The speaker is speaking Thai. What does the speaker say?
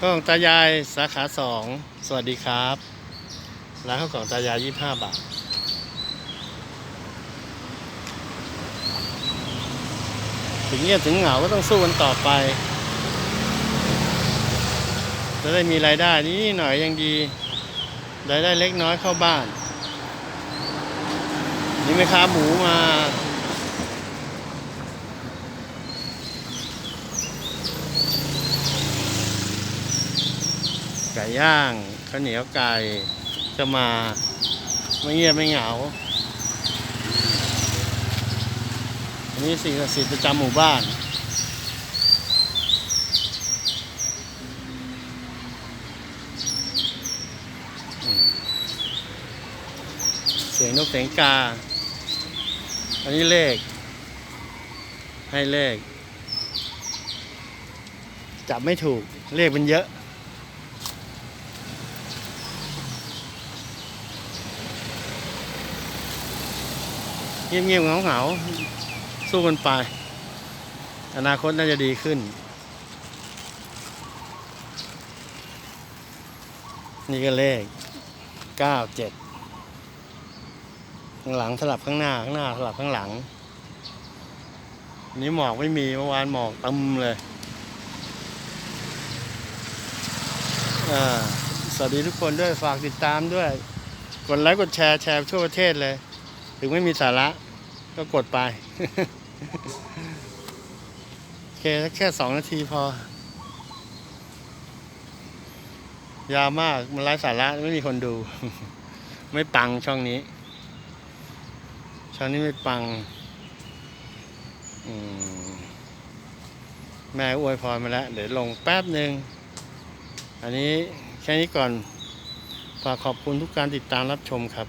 ข้าวกล่องตายายสาขาสองสวัสดีครับร้านข้าวกล่องตายายยี่ห้าบาท ถึงเงียบถึงเหงาก็ต้องสู้กันต่อไป จะได้มีรายได้นิดหน่อยยังดีรายได้เล็กน้อยเข้าบ้าน นี่แม่ค้าหมูมา ไก่ย่างข้าวเหนียวไก่จะมาไม่เงียบไม่เหงาอันนี้สิ่งศักดิ์สิทธิ์ประจำหมู่บ้านเสียงนกเสียงกา อันนี้เลข ให้เลข จับไม่ถูกเลขมันเยอะ เงียบๆเหงาๆสู้กันไป อนาคตน่าจะดีขึ้น นี่ก็เลขเก้าเจ็ดข้างหลังสลับข้างหน้า ข้างหน้าสลับข้างหลัง นี้หมอกไม่มีเมื่อวานหมอกตึมเลยอ่าสวัสดีทุกคนด้วยฝากติดตามด้วย กดไลค์กดแชร์แชร์ทั่วประเทศเลย ถึงไม่มีสาระก็กดไป โอเคแค่สองนาทีพอ ยาวมากมันไร้สาระไม่มีคนดู ไม่ปังช่องนี้ ช่องนี้ไม่ปังมแม่อวยพรมาแล้ว เดี๋ยวลงแป๊บหนึ่ง อันนี้แค่นี้ก่อน ฝากขอบคุณทุกการติดตามรับชมครับ